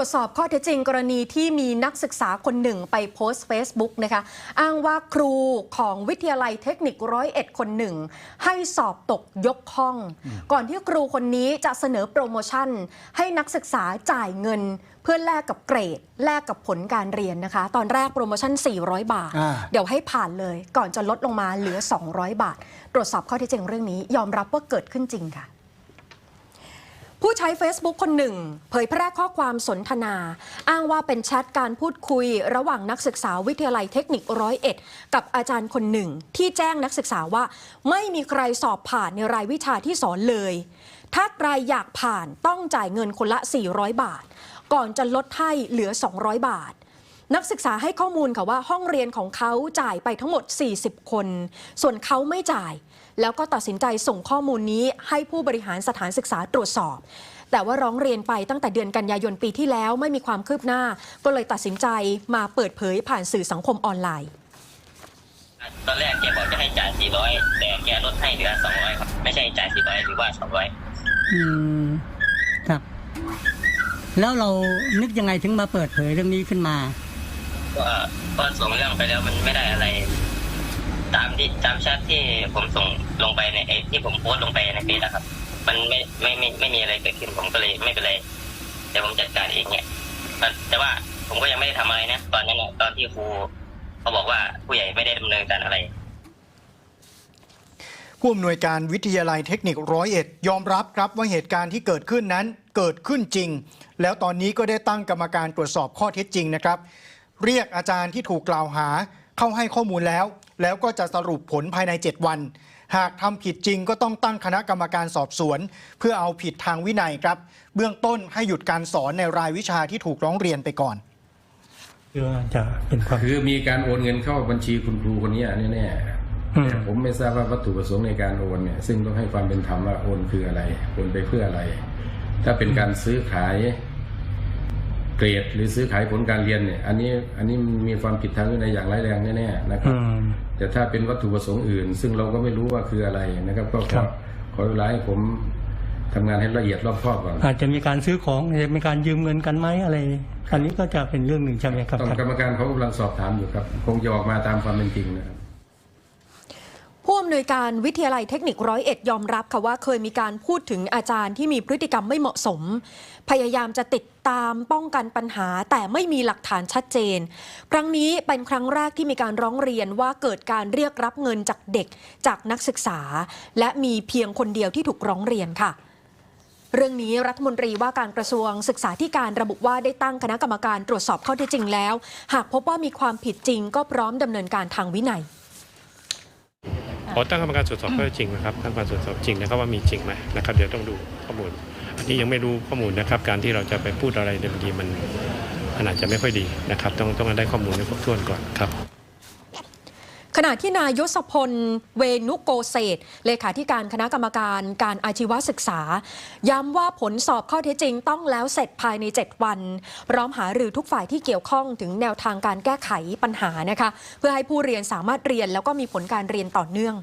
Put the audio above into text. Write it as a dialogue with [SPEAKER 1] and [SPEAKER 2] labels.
[SPEAKER 1] ตรวจสอบข้อเท็จจริงกรณีที่มีนักศึกษาคนหนึ่งไปโพสต์ Facebook นะคะอ้างว่าครูของวิทยาลัยเทคนิคร้อยเอ็ดคนหนึ่ง ให้สอบตกยกห้อง ก่อนที่ครูคนนี้จะเสนอโปรโมชั่น ให้นักศึกษาจ่ายเงิน เพื่อแลกกับเกรด แลกกับผลการเรียนนะคะ ตอนแรกโปรโมชั่น 400 บาท
[SPEAKER 2] อ่า
[SPEAKER 1] เดี๋ยวให้ผ่านเลย ก่อนจะลดลงมาเหลือ 200 บาท ตรวจสอบข้อเท็จจริงเรื่องนี้ ยอมรับว่าเกิดขึ้นจริงค่ะ ผู้ใช้ Facebook คนหนึ่ง เผยแพร่ข้อความสนทนา อ้างว่าเป็นแชทการพูดคุย ระหว่างนักศึกษาวิทยาลัยเทคนิคร้อยเอ็ดกับอาจารย์คนหนึ่ง ที่แจ้งนักศึกษาว่า ไม่มีใครสอบผ่านในรายวิชาที่สอนเลย ถ้าใครอยากผ่านต้องจ่ายเงินคนละ 400 บาท ก่อนจะลดให้เหลือ 200 บาท นักศึกษาให้ข้อมูลค่ะว่าห้องเรียนของเขาจ่ายไปทั้งหมด 40 คน ส่วนเขาไม่จ่าย แล้วก็ตัดสินใจส่งข้อมูลนี้ให้ผู้บริหารสถานศึกษาตรวจสอบ แต่ว่าร้องเรียนไปตั้งแต่เดือนกันยายนปีที่แล้วไม่มีความคืบหน้า ก็เลยตัดสินใจมาเปิดเผยผ่านสื่อสังคมออนไลน์
[SPEAKER 3] ตอนแรกแกบอกจะให้จ่าย 400 แต่แกลดให้เหลือ 200 ครับ ไม่ใช่จ่าย 400 หรือว่า 200
[SPEAKER 2] อืมครับ แล้วเรานึกยังไงถึงมาเปิดเผยเรื่องนี้ขึ้นมา
[SPEAKER 3] ก็ก็ส่งเรื่องไปแล้วมันไม่ได้อะไร ตามที่ตามแชทที่ผมส่งลงไปในเอที่ผมโพสต์ลงไปในเฟซนะครับ มันไม่ไม่ไม่ไม่มีอะไรเกิดขึ้นผมก็เลยไม่เป็นไรเดี๋ยวผมจัดการเองเนี่ยแต่แต่ว่าผมก็ยังไม่ได้ทำอะไรนะตอนนั้นน่ะตอนที่ครูเขาบอกว่าผู้ใหญ่ไม่ได้ดำเนินการอะไร
[SPEAKER 4] ผู้อำนวยการวิทยาลัยเทคนิคร้อยเอ็ดยอมรับครับว่าเหตุการณ์ที่เกิดขึ้นนั้นเกิดขึ้นจริง แล้วตอนนี้ก็ได้ตั้งกรรมการตรวจสอบข้อเท็จจริงนะครับ เรียกอาจารย์ที่ถูกกล่าวหาเข้าให้ข้อมูลแล้ว แล้วก็จะสรุปผลภายใน 7 วัน หากทำผิดจริงก็ต้องตั้งคณะกรรมการสอบสวน เพื่อเอาผิดทางวินัยครับ เบื้องต้นให้หยุดการสอนในรายวิชาที่ถูกร้องเรียนไปก่อน
[SPEAKER 5] คือว่าจะเป็นความ
[SPEAKER 6] คือมีการโอนเงินเข้าบัญชีคุณครูคนเนี้ยแน่
[SPEAKER 5] อืม
[SPEAKER 6] ๆแต่ผมไม่ทราบว่าวัตถุประสงค์ในการโอนเนี่ยซึ่งต้องให้ความเป็นธรรมว่าโอนคืออะไรโอนไปเพื่ออะไร ถ้าเป็นการซื้อขาย เกรดหรือซื้อขายผลการเรียนเนี่ย อันนี้อันนี้มีความผิดทางวินัยอย่างร้ายแรงแน่ๆนะครับ
[SPEAKER 5] อืม
[SPEAKER 6] แต่ถ้าเป็นวัตถุประสงค์อื่น ซึ่งเราก็ไม่รู้ว่าคืออะไรนะครับ ก็ข
[SPEAKER 5] ครั
[SPEAKER 6] อบขอเวลาให้ผมทำงานให้ละเอียดรอบคอบก่อน
[SPEAKER 5] อาจจะมีการซื้อของอาจจะมีการยืมเงินกันไหมอะไรอันนี้ก็จะเป็นเรื่องหนึ่งใช่ไหมครับ
[SPEAKER 6] ต้องกรรมการเขากำลังสอบถามอยู่ครับ คงจะออกมาตามความเป็นจริงนะครับ
[SPEAKER 1] ผู้อำนวยการวิทยาลัยเทคนิคร้อยเอ็ดยอมรับค่ะว่าเคยมีการพูดถึงอาจารย์ที่มีพฤติกรรมไม่เหมาะสม พยายามจะติดตามป้องกันปัญหาแต่ไม่มีหลักฐานชัดเจน ครั้งนี้เป็นครั้งแรกที่มีการร้องเรียนว่าเกิดการเรียกรับเงินจากเด็กจากนักศึกษา และมีเพียงคนเดียวที่ถูกร้องเรียนค่ะเรื่องนี้รัฐมนตรีว่าการกระทรวงศึกษาธิการระบุว่าได้ตั้งคณะกรรมการตรวจสอบข้อเท็จจริงแล้ว หากพบว่ามีความผิดจริงก็พร้อมดำเนินการทางวินัย
[SPEAKER 7] ขอตั้งกรรมการตรวจสอบข้อเท็จจริงนะครับตั้งกรรมการตรวจสอบจริงนะครับว่ามีจริงไหมนะครับเดี๋ยวต้องดูข้อมูล อันนี้ยังไม่รู้ข้อมูลนะครับ การที่เราจะไปพูดอะไรในบางทีมันมันอาจจะไม่ค่อยดีนะครับ ต้องต้องได้ข้อมูลให้ครบถ้วนก่อนครับ
[SPEAKER 1] ณะที่นายยศพลเวนุโกเศษเลขาธิการคณะกรรมการการอาชีวศึกษา ย้ำว่าผลสอบข้อเท็จจริงต้องแล้วเสร็จภายใน 7 วัน พร้อมหารือทุกฝ่ายที่เกี่ยวข้องถึงแนวทางการแก้ไขปัญหานะคะ เพื่อให้ผู้เรียนสามารถเรียนแล้วก็มีผลการเรียนต่อเนื่อง